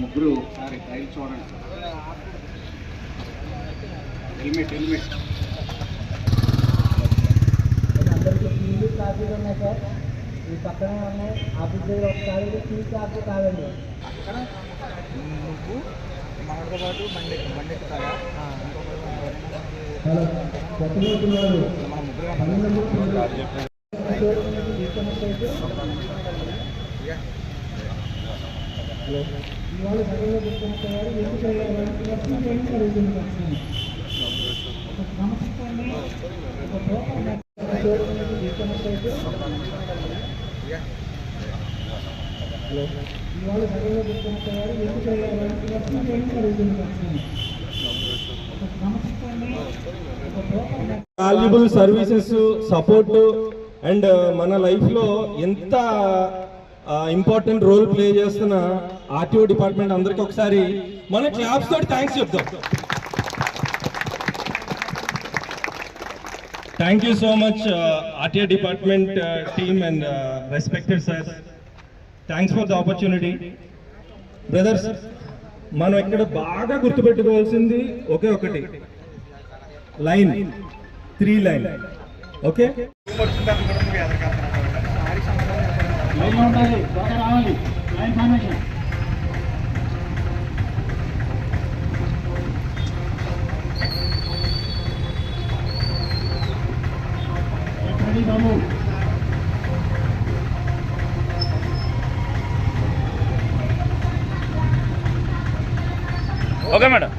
ముగ్గురు సార్ రైలు చూడండి. Helmet helmet. అందరికీ కాఫీలు ఉన్నాయి సార్. ఈ పక్కనే ఉన్నాయి ఆఫీస్ దగ్గర ఒకసారి టీ కాఫీ తాగండి నువ్వు మనతో పాటు బండి బండి ఎక్కుతారా హలో ప్రతిరోజు మన ముగ్గురు ఇవాళ ఇవాళ వాల్యుబుల్ సర్వీసెస్ సపోర్ట్ అండ్ మన లైఫ్లో ఎంత ఇంపార్టెంట్ రోల్ ప్లే చేస్తున్న ఆర్టీఓ డిపార్ట్మెంట్ అందరికి ఒకసారి మన క్లాబ్స్ తోటి థ్యాంక్స్ చెప్తాం thank you so much RTO department team and respected sir thanks for the opportunity brothers మనం ఇక్కడ బాగా గుర్తుపెట్టుకోవాల్సింది ఒకే ఒకటి. లైన్ త్రీ లైన్ ఓకే రావాలి లైన్ ఫార్మేషన్ ఓకే మేడం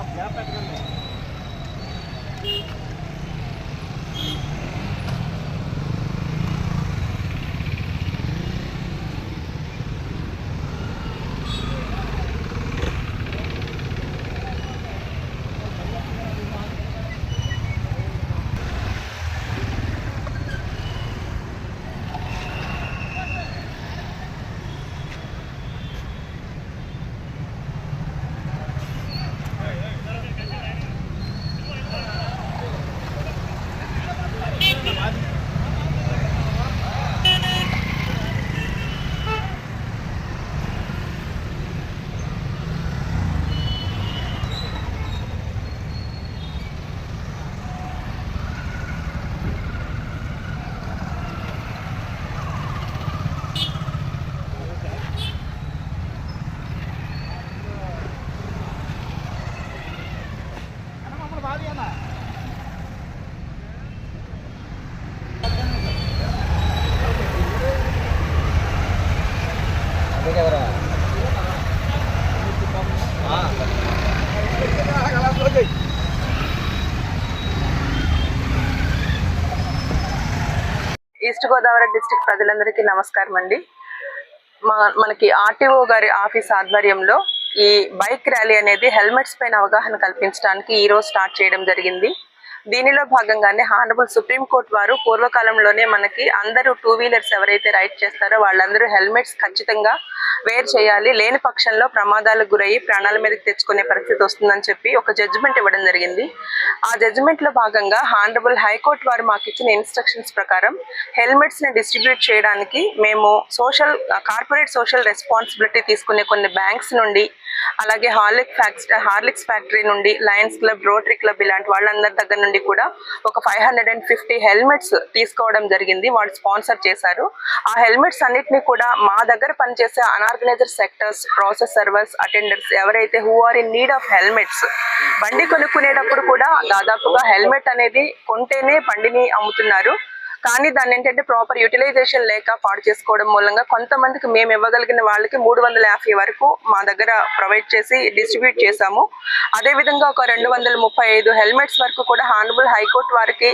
ఆ బ్లాక్ పెట్టండి ఈస్ట్ గోదావరి డిస్టిక్ ప్రజలందరికీ నమస్కారం అండి. మనకి ఆర్టీఓ గారి ఆఫీస్ ఆధ్వర్యంలో ఈ బైక్ ర్యాలీ అనేది హెల్మెట్స్ పైన అవగాహన కల్పించడానికి ఈరోజు స్టార్ట్ చేయడం జరిగింది. దీనిలో భాగంగానే హానబుల్ సుప్రీంకోర్టు వారు పూర్వకాలంలోనే మనకి అందరూ టూ వీలర్స్ ఎవరైతే రైడ్ చేస్తారో వాళ్ళందరూ హెల్మెట్స్ ఖచ్చితంగా వేర్ చేయాలి. లేని పక్షంలో ప్రమాదాలకు గురయ్యి ప్రాణాల మీదకి తెచ్చుకునే పరిస్థితి వస్తుందని చెప్పి ఒక జడ్జిమెంట్ ఇవ్వడం జరిగింది. ఆ జడ్జిమెంట్లో భాగంగా హానరబుల్ హైకోర్టు వారు మాకు ఇచ్చిన ఇన్స్ట్రక్షన్స్ ప్రకారం హెల్మెట్స్ని డిస్ట్రిబ్యూట్ చేయడానికి మేము సోషల్ కార్పొరేట్ సోషల్ రెస్పాన్సిబిలిటీ తీసుకునే కొన్ని బ్యాంక్స్ నుండి అలాగే హార్లిక్ ఫ్యాక్స్ హార్లిక్స్ ఫ్యాక్టరీ నుండి లయన్స్ క్లబ్ రోటరీ క్లబ్ ఇలాంటి వాళ్ళందరి దగ్గర నుండి కూడా ఒక five hundred and fifty helmets తీసుకోవడం జరిగింది. వాళ్ళు స్పాన్సర్ చేశారు. ఆ హెల్మెట్స్ అన్నిటిని కూడా మా దగ్గర పనిచేసే unorganised sectors process servers attenders ఎవరైతే who are in need of helmets బండి కొనుక్కునేటప్పుడు కూడా దాదాపుగా హెల్మెట్ అనేది కొంటేనే బండిని అమ్ముతున్నారు. కానీ దాన్ని ఏంటంటే ప్రాపర్ యూటిలైజేషన్ లేక పాడు చేసుకోవడం మూలంగా కొంతమందికి మేము ఇవ్వగలిగిన వాళ్ళకి మూడు వందల యాభై వరకు మా దగ్గర ప్రొవైడ్ చేసి డిస్ట్రిబ్యూట్ చేశాము. అదే విధంగా ఒక రెండు వందల ముప్పై ఐదు హెల్మెట్స్ వరకు కూడా హానబుల్ హైకోర్టు వారికి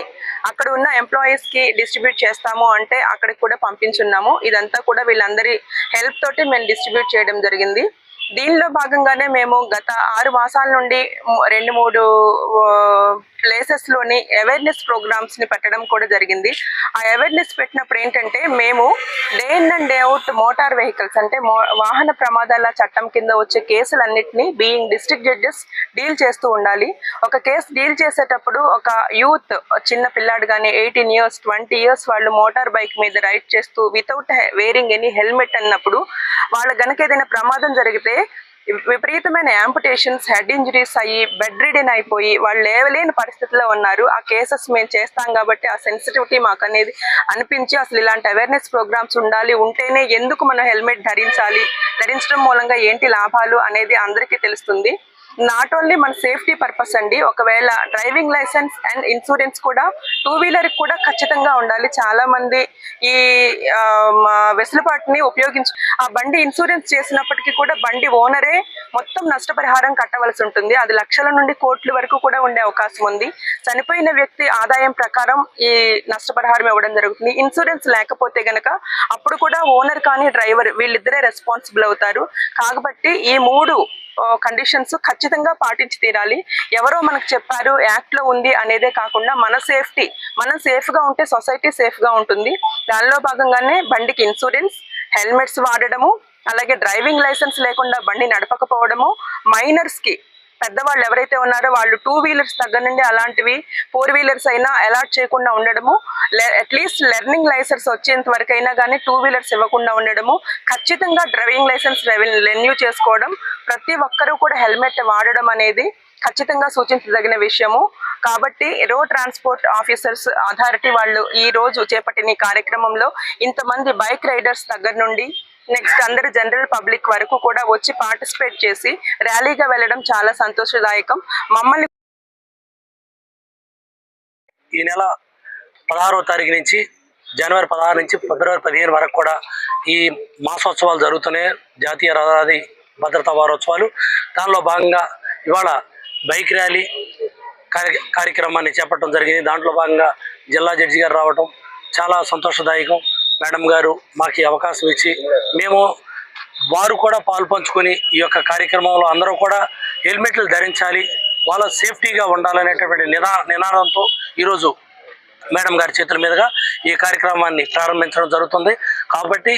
అక్కడ ఉన్న ఎంప్లాయీస్కి డిస్ట్రిబ్యూట్ చేస్తాము అంటే అక్కడికి కూడా పంపించున్నాము. ఇదంతా కూడా వీళ్ళందరి హెల్ప్ తోటి మేము డిస్ట్రిబ్యూట్ చేయడం జరిగింది. దీనిలో భాగంగానే మేము గత ఆరు మాసాల నుండి రెండు మూడు ప్లేసెస్లోని అవేర్నెస్ ప్రోగ్రామ్స్ని పెట్టడం కూడా జరిగింది. ఆ అవేర్నెస్ పెట్టినప్పుడు ఏంటంటే మేము day in and day out motor vehicles అంటే మో- వాహన ప్రమాదాల చట్టం కింద వచ్చే కేసులన్నింటినీ బీయింగ్ డిస్ట్రిక్ట్ జడ్జెస్ డీల్ చేస్తూ ఉండాలి. ఒక కేసు డీల్ చేసేటప్పుడు ఒక యూత్ చిన్న పిల్లాడు కానీ ఎయిటీన్ ఇయర్స్ ట్వంటీ ఇయర్స్ వాళ్ళు మోటార్ బైక్ మీద రైడ్ చేస్తూ వితౌట్ వేరింగ్ ఎనీ హెల్మెట్ అన్నప్పుడు వాళ్ళ గనక ఏదైనా ప్రమాదం జరిగితే విపరీతమైన యాంపుటేషన్స్ హెడ్ ఇంజరీస్ అయ్యి బెడ్ రిడెన్ అయిపోయి వాళ్ళు లేవలేని పరిస్థితిలో ఉన్నారు. ఆ కేసెస్ మేము చేస్తాం కాబట్టి ఆ సెన్సిటివిటీ మాకు అనేది అనిపించి అసలు ఇలాంటి అవేర్నెస్ ప్రోగ్రామ్స్ ఉండాలి. ఉంటేనే ఎందుకు మనం హెల్మెట్ ధరించాలి? ధరించడం మూలంగా ఏంటి లాభాలు అనేది అందరికీ తెలుస్తుంది. నాట్ ఓన్లీ మన సేఫ్టీ పర్పస్ అండి ఒకవేళ డ్రైవింగ్ లైసెన్స్ అండ్ ఇన్సూరెన్స్ కూడా టూ వీలర్ కూడా ఖచ్చితంగా ఉండాలి. చాలా మంది ఈ మా వెసులుబాటుని ఉపయోగించు ఆ బండి ఇన్సూరెన్స్ చేసినప్పటికీ కూడా బండి ఓనరే మొత్తం నష్టపరిహారం కట్టవలసి ఉంటుంది. అది లక్షల నుండి కోట్ల వరకు కూడా ఉండే అవకాశం ఉంది. చనిపోయిన వ్యక్తి ఆదాయం ప్రకారం ఈ నష్టపరిహారం ఇవ్వడం జరుగుతుంది. ఇన్సూరెన్స్ లేకపోతే గనక అప్పుడు కూడా ఓనర్ కానీ డ్రైవర్ వీళ్ళిద్దరే రెస్పాన్సిబుల్ అవుతారు. కాబట్టి ఈ మూడు కండిషన్స్ ఖచ్చితంగా పాటించి తీరాలి. ఎవరో మనకు చెప్పారు యాక్ట్లో ఉంది అనేదే కాకుండా మన సేఫ్టీ మనం సేఫ్గా ఉంటే సొసైటీ సేఫ్గా ఉంటుంది. దానిలో భాగంగానే బండికి ఇన్సూరెన్స్ హెల్మెట్స్ వాడడము అలాగే డ్రైవింగ్ లైసెన్స్ లేకుండా బండి నడపకపోవడము మైనర్స్కి పెద్దవాళ్ళు ఎవరైతే ఉన్నారో వాళ్ళు టూ వీలర్స్ దగ్గర నుండి అలాంటివి ఫోర్ వీలర్స్ అయినా అలాట్ చేయకుండా ఉండడము అట్లీస్ట్ లెర్నింగ్ లైసెన్స్ వచ్చేంత వరకు అయినా కానీ టూ వీలర్స్ ఇవ్వకుండా ఉండడము ఖచ్చితంగా డ్రైవింగ్ లైసెన్స్ రెన్యూ చేసుకోవడం ప్రతి ఒక్కరూ కూడా హెల్మెట్ వాడడం అనేది ఖచ్చితంగా సూచించదగిన విషయము. కాబట్టి రోడ్ ట్రాన్స్పోర్ట్ ఆఫీసర్స్ అథారిటీ వాళ్ళు ఈ రోజు చేపట్టిన కార్యక్రమంలో ఇంతమంది బైక్ రైడర్స్ దగ్గర నుండి నెక్స్ట్ అందరు జనరల్ పబ్లిక్ వరకు కూడా వచ్చి పార్టిసిపేట్ చేసి ర్యాలీగా వెళ్ళడం చాలా సంతోషదాయకం. మమ్మల్ని ఈ నెల పదహారవ తారీఖు నుంచి జనవరి పదహారు నుంచి ఫిబ్రవరి పదిహేను వరకు కూడా ఈ మాసోత్సవాలు జరుగుతున్నాయి జాతీయ రహదారి భద్రతా వారోత్సవాలు. దానిలో భాగంగా ఇవాళ బైక్ ర్యాలీ కార్య కార్యక్రమాన్ని చేపట్టడం జరిగింది. దాంట్లో భాగంగా జిల్లా జడ్జి గారు రావటం చాలా సంతోషదాయకం. మేడం గారు మాకు అవకాశం ఇచ్చి మేము వారు కూడా పాల్పంచుకొని ఈ యొక్క కార్యక్రమంలో అందరూ కూడా హెల్మెట్లు ధరించాలి వాళ్ళ సేఫ్టీగా ఉండాలనేటటువంటి నినా నినాదంతో ఈరోజు మేడం గారి చేతుల మీదుగా ఈ కార్యక్రమాన్ని ప్రారంభించడం జరుగుతుంది. కాబట్టి